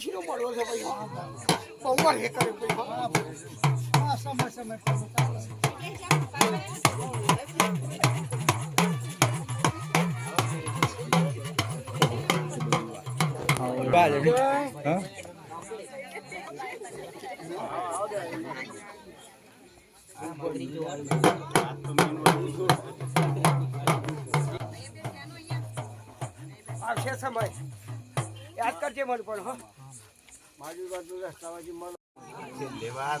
પછીનો મળવો છે ભાઈ. બહુ વાર હે કરે ભાઈ. સમય સમય આવશે સમય. યાદ કરજે મને પણ, હા. माझी बाजू रस्तावाची मला धन्यवाद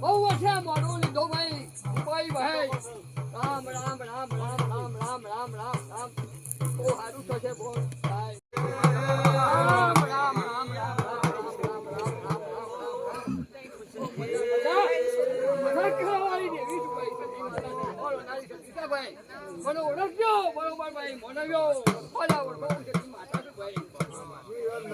બહુ છે મારું લીધો ભાઈ ભાઈ ભાઈ રામ રામ રામ રામ રામ રામ રામ રામ રામ બહુ સારું થશે બહુ રામ રામ બરોબર ભાઈ મને ઓળખો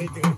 Oh!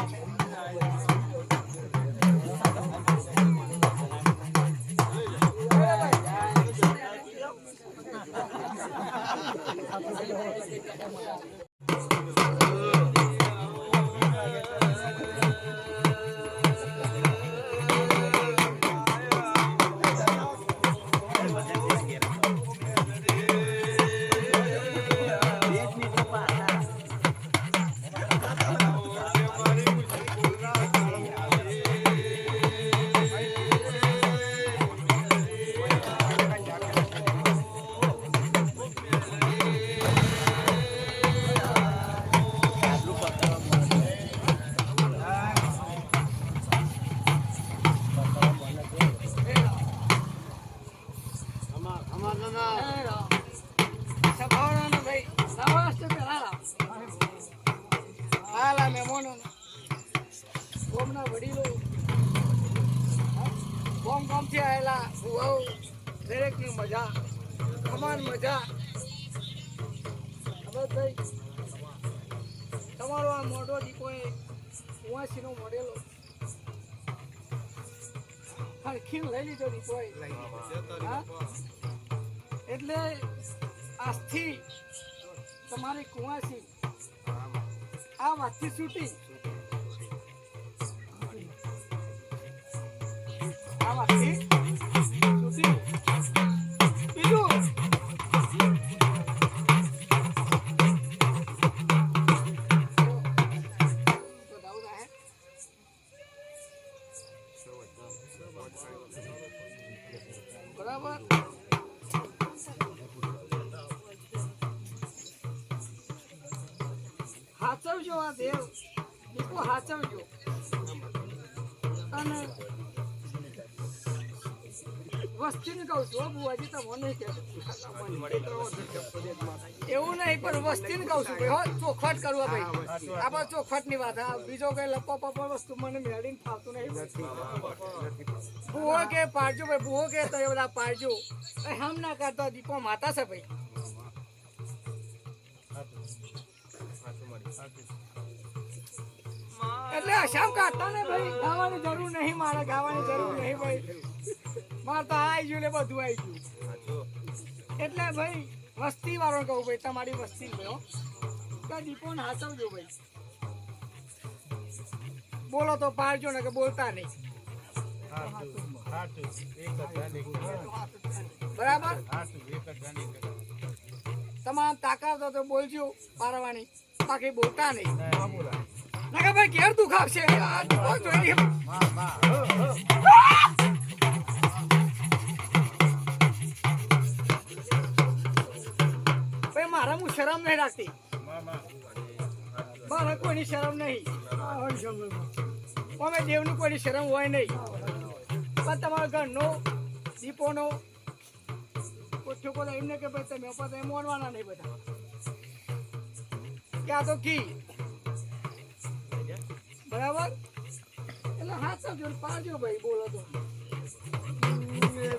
એટલે આજથી તમારી કુવાસી આ વાતથી છૂટી આ વાતથી છૂટી વસ્તીને કહું છું બુવાજી તમને એવું નહીં, પણ વસ્તીને કહું છું ભાઈ ચોખવટ કરવા ભાઈ. આપણે ચોખવટની વાત, હા, બીજો કઈ લપો પપો વસ્તુ મને મેળીને ફાવતું નહીં ભૂહો કે પાડજો ભાઈ ભૂહો કે, તો એ બધા પાડજો હમ ના કરતો દીપો માતા છે ભાઈ. એટલે અશામ કાઢતા ને ભાઈ ગાવાની જરૂર નહીં, મારે ગાવાની જરૂર નહીં ભાઈ મારે તો ગયું ને બધું આવી ગયું. એટલે ભાઈ વસ્તી વાળો કહું ભાઈ તમારી વસ્તી ભાઈ હો. કે દીપો ને હાચવજો ભાઈ. બોલો તો પાડજો ને કે બોલતા નહીં. બરાબર? તમામ તાકાત તો બોલજો પારવાની બાકી બોલતા નહીં. ના કે ભાઈ ઘેર દુખાવશે શરમ નહીં રાખતી. મારે કોઈની શરમ નહીં. અમે દેવનું કોઈની શરમ હોય નહીં. પણ તમારા ઘરનો દીપોનો કોઠ્યો કોઈ એમને કે ભાઈ તમે પણ એમ મોનવાના નહીં બધા. ક્યાં તો કી બરાબર? એટલે હાથ સમજો પાડજો ભાઈ, બોલો તો.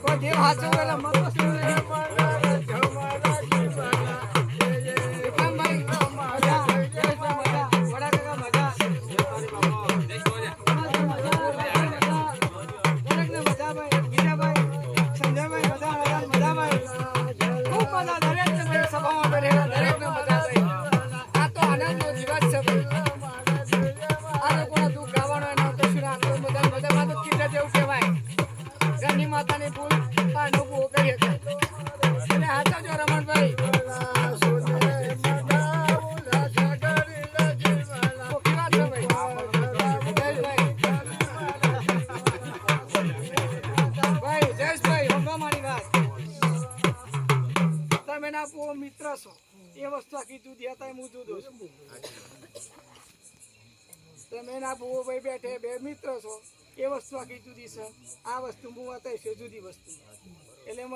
કોઈ હાથ સમજો મત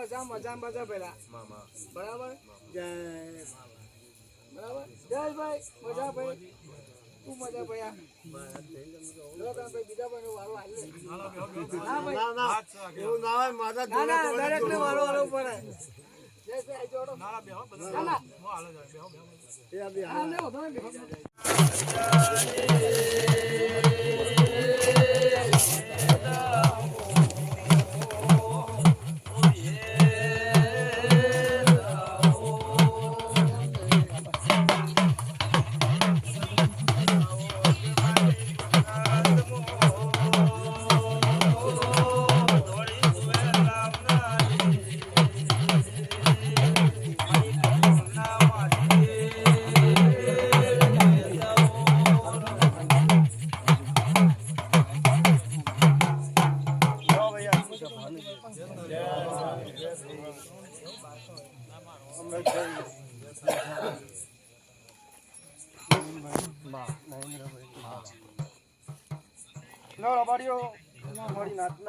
મજા મજા મજા પેલા બરાબર? જય બરાબર? જય ભાઈ મજા ભાઈ તું મજા ભાઈ બીજા ભાઈ વારો આવી ના ભાઈ. ના ના. એવું ના હોય મારા ના ના જોડે દરેક ને વારો વારો પડે. જય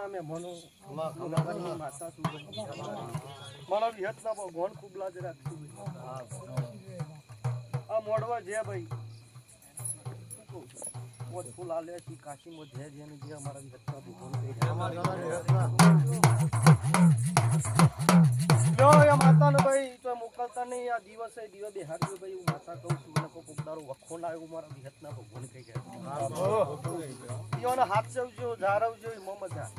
મારી નાતના મનો નગરની માતા છું વિહત વિહતના ગોણ ખૂબ લાજ રાખશું આ મોડવા જે ભાઈ. ફૂલ આલે છે કાશીમાં જે જેને જે અમારા વિહતના ભગવાન એ માતાને ભાઈ તો મોકલતા નહીં. આ દિવસે દિવસે બેહાડજો ભાઈ હું માતા કહું છું મને કોઈ કોકદારો વખો લાવ્યો મારા વિહતના ભગવાન કહી ગયા ઈઓને હાથ ચવજો ઝારવજો એમાં મજા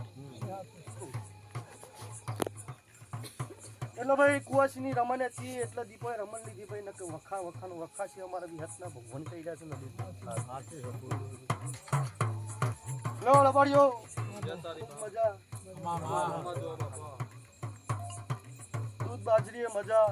એટલે ભાઈ કુવાસીની રમણ હતી, એટલે દીપોએ રમણ લીધી ભાઈ નકે વખા વખાનો વખા છે અમારા વિહતના, ભગવાન કહી રહ્યા છે નદી લો લબાડ્યો મજા. દૂધ બાજરી મજા.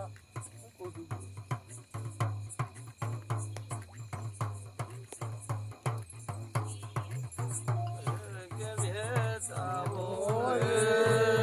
sabores.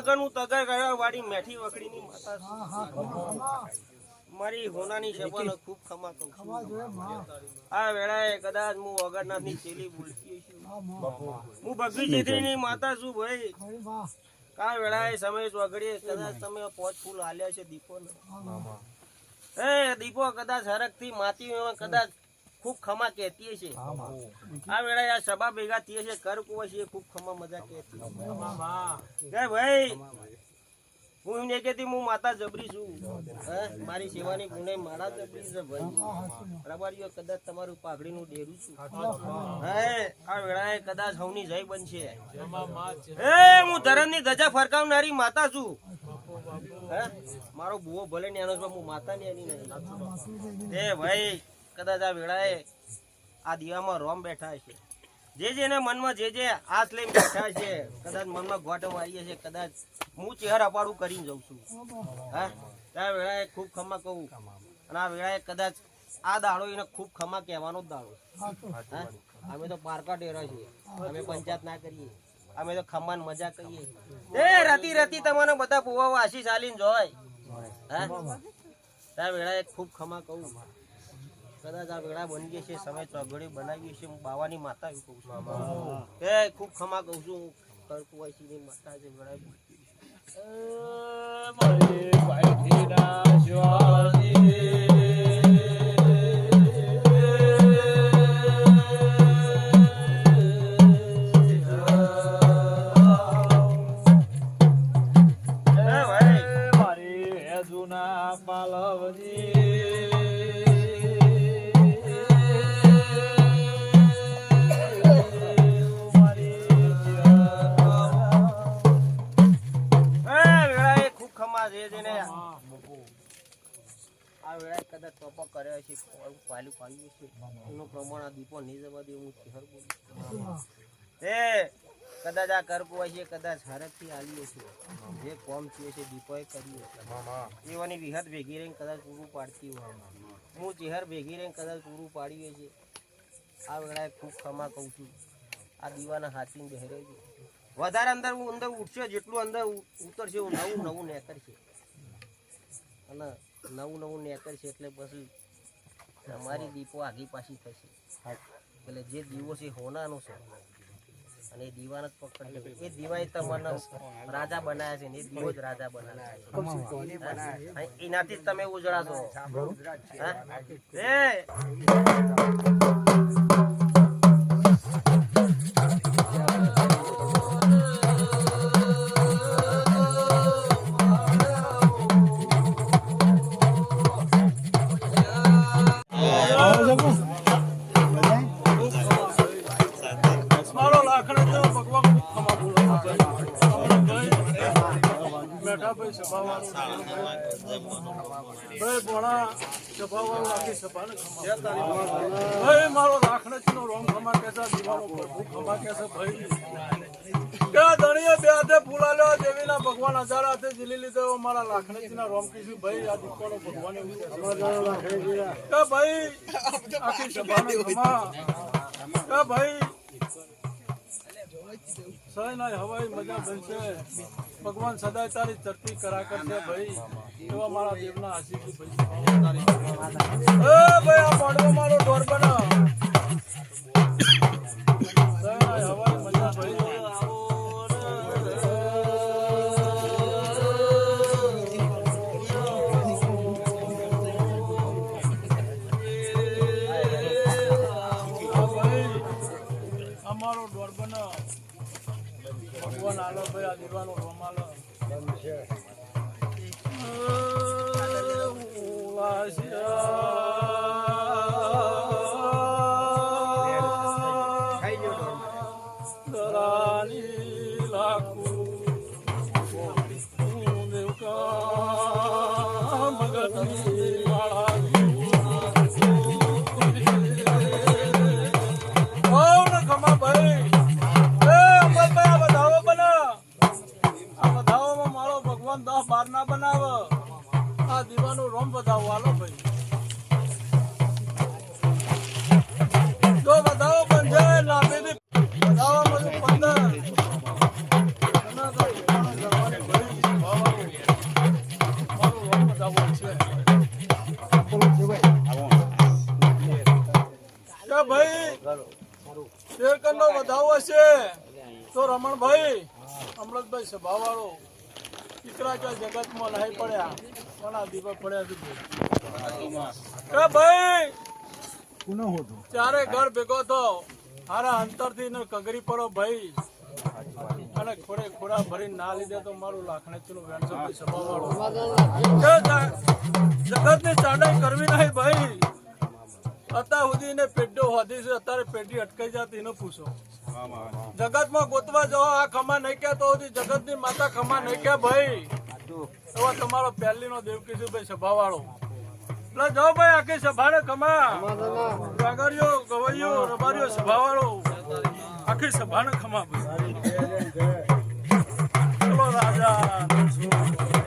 એ હું તગર ગયા વાળી મેઠી વખડીની માતા. મારી હોનાની શબન ખૂબ ખમા કહું. આ વેળાએ કદાચ હું વગરનાથની ચેલી બોલતી હું બગી ચેતરીની માતા છું ભાઈ. કા વેળાએ સમય વગડીએ કદાચ તમે પોચ ફૂલ હાલ્યા છે દીપો એ દીપો કદાચ હરકથી માતી કદાચ ખૂબ ખમા કહેતી છે આ વેળા આ સભા ભેગા થઈએ છે કર છે ખૂબ ખમા મજા કહેતી ભાઈ હું એમને કહેતી હું માતા જબરી છું. મારી સેવાની ગુણે મારા જબરી છે ભાઈ. રબારીઓ કદાચ તમારું પાઘડીનું ડેરું છું. હે આ વેળાએ કદાચ હવની જય બનશે. હે હું ધરમની ધજા ફરકાવનારી માતા છું. હે મારો બુવો ભલે નેનો છે હું માતા નેની નહીં. એ ભાઈ કદાચ આ વેળાએ આ દીવામાં રોમ બેઠા છે જે જેને મનમાં જે જે આસ લઈને બેઠા છે કદાચ મનમાં ગોટો વાળીએ છે કદાચ હું ચહેરા પાડું કરીને જઉં છું. હા? ત્યાં વેળાએ ખૂબ ખમા કહું. અને આ વેળાએ કદાચ આ દાડો એને ખૂબ ખમા કહેવાનો જ દાડો? અમે તો પારકા ડેરા છીએ. અમે પંચાયત ના કરીએ. અમે તો ખમાન મજા કરીએ. એ રતી રતી તમને બધા પુવાઓ આશીષ આલીને જોય. હા? ત્યાં વેળાએ ખૂબ ખમા કહું. કદાચ આ વેળા બની જશે છે સમય ચોગડી બનાવી છે હું બાવાની માતા એવું કહું છું એ ખૂબ ખમા કહું છું હું કરકુવાસીની માતા છે. વેળા એ ભાઈ એ આ વેળાએ કદાચ ટોપો કર્યો છે પાલું પાડ્યું છે એનું પ્રમાણ આ દીપો નહીં જવા દે, હું શહેર બોલું એ, કદાચ આ કરવું હોય છે, કદાચ હરકથી આલીએ છે. જે કોમ છે છે દીપોએ કર્યું છે એવાની વિહત ભેગી રહીને કદાચ પૂરું પાડતી હોય. હું ચહેર ભેગી રહીને કદાચ પૂરું પાડ્યું છે આ વેળાએ ખૂબ ખમા કહું છું. આ દીવાના હાથીને બહેરે છે વધારે અંદર હું અંદર ઉઠશે, જેટલું અંદર ઉતરશે, નવું નવું નવું નેતરશે અને નવું નવું નેકર છે એટલે પછી અમારી દીપો આગી પાછી થશે. એટલે જે દીવો છે હોનાનો છે. અને એ દીવાને જ પકડી. એ દીવાએ તમને રાજા બનાવ્યા છે ને એ દીવો જ રાજા બનાવ્યા છે. એનાથી જ તમે ઉજળાશો. હા? ભાઈ મારો લાખડે નો રોમ ખમા કેસા દીવાનો પ્રભુ ખમા કેસે ભાઈ. કે ધણીએ બે હાથે ફૂલાલ્યો દેવીના ભગવાન હજાર હાથે જીલી લીધો મારા લાખણેજીના રોમ કીધું ભાઈ આ દીકરો ભગવાન એવું કે ભાઈ આખી સભાને ખમા કે ભાઈ સહી ના હવાઈ મજા બનશે. ભગવાન સદાય તારી ધરતી કરા કરશે ભાઈ. એવા મારા દેવના આશીર્વાદ ભાઈ. એ ભાઈ આ પાડવો મારો ઢોર બના. આલો ભાઈ આ દીવાનો રોમાલો ખમા કે ભાઈ! ઘર ભેગો થો. હારા અંતરથી ને કગરી પડો ભાઈ. અને ખોડે ખોડા ભરીને ના લીધે તો મારું લાખણેચનું વેણસભાઈ સભાવાળો. કે જા- જગતની ચાડાઈ કરવી નહીં ભાઈ. અત્યાર સુધી ને પેઢો હોધી છે અત્યારે પેઢી અટકાઈ જતી ન પૂછો. જગતમાં ગોતવા જાઓ આ ખમા નહીં કે તો સુધી જગતની માતા ખમા નહીં કે ભાઈ. એવા તમારો પહેલી નો દેવકીશું ભાઈ સભા વાળો એટલે જાઓ ભાઈ આખી સભાને ખમા. વાગરિયો, ગવૈયો રબારીઓ સભા વાળો આખી સભાને ખમા ભાઈ. રાજા.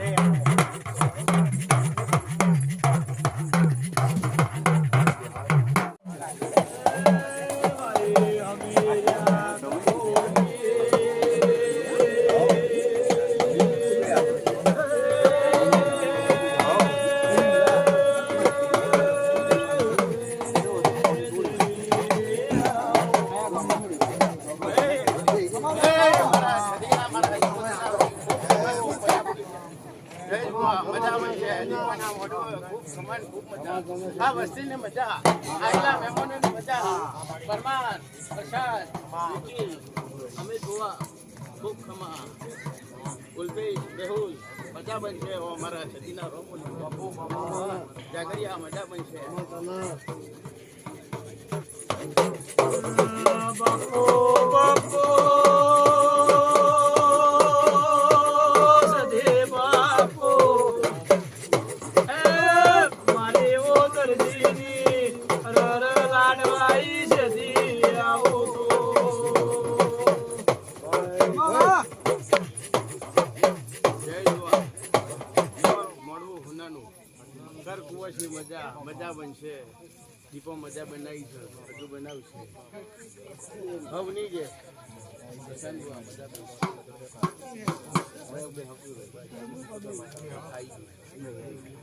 જય હવ નહીં જે